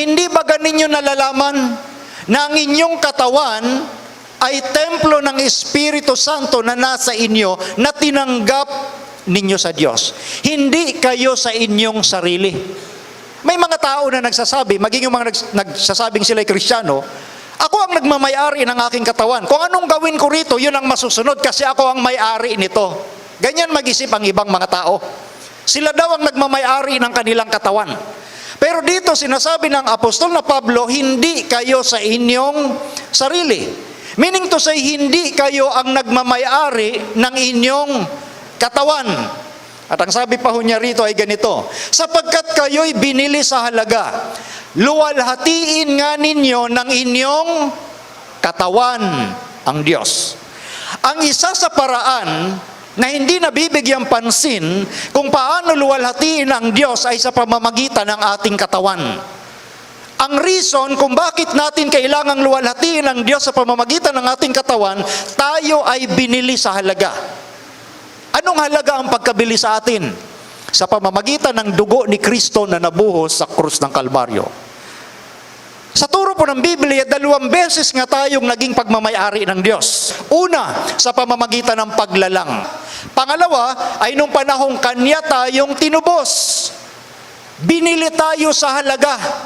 Hindi ba ganinyo nalalaman na ang inyong katawan ay templo ng Espiritu Santo na nasa inyo na tinanggap ninyo sa Diyos. Hindi kayo sa inyong sarili. May mga tao na nagsasabi, maging yung mga nags- nagsasabing sila'y kristyano, ako ang nagmamayari ng aking katawan. Kung anong gawin ko rito, yun ang masusunod kasi ako ang may-ari nito. Ganyan mag-isip ang ibang mga tao. Sila daw ang nagmamayari ng kanilang katawan. Pero dito sinasabi ng apostol na Pablo, hindi kayo sa inyong sarili. Meaning to say, hindi kayo ang nagmamayari ng inyong katawan. At ang sabi pa ho niya rito ay ganito, sapagkat kayo'y binili sa halaga, luwalhatiin nga ninyo ng inyong katawan ang Diyos. Ang isa sa paraan na hindi nabibigyan pansin kung paano luwalhatiin ang Diyos ay sa pamamagitan ng ating katawan. Ang reason kung bakit natin kailangang luwalhatiin ang Diyos sa pamamagitan ng ating katawan, tayo ay binili sa halaga. Anong halaga ang pagkabili sa atin? Sa pamamagitan ng dugo ni Kristo na nabuhos sa krus ng Kalbaryo. Po ng Biblia, dalawang beses nga tayong naging pagmamayari ng Diyos. Una, sa pamamagitan ng paglalang. Pangalawa, ay nung panahong kanya tayong tinubos. Binili tayo sa halaga.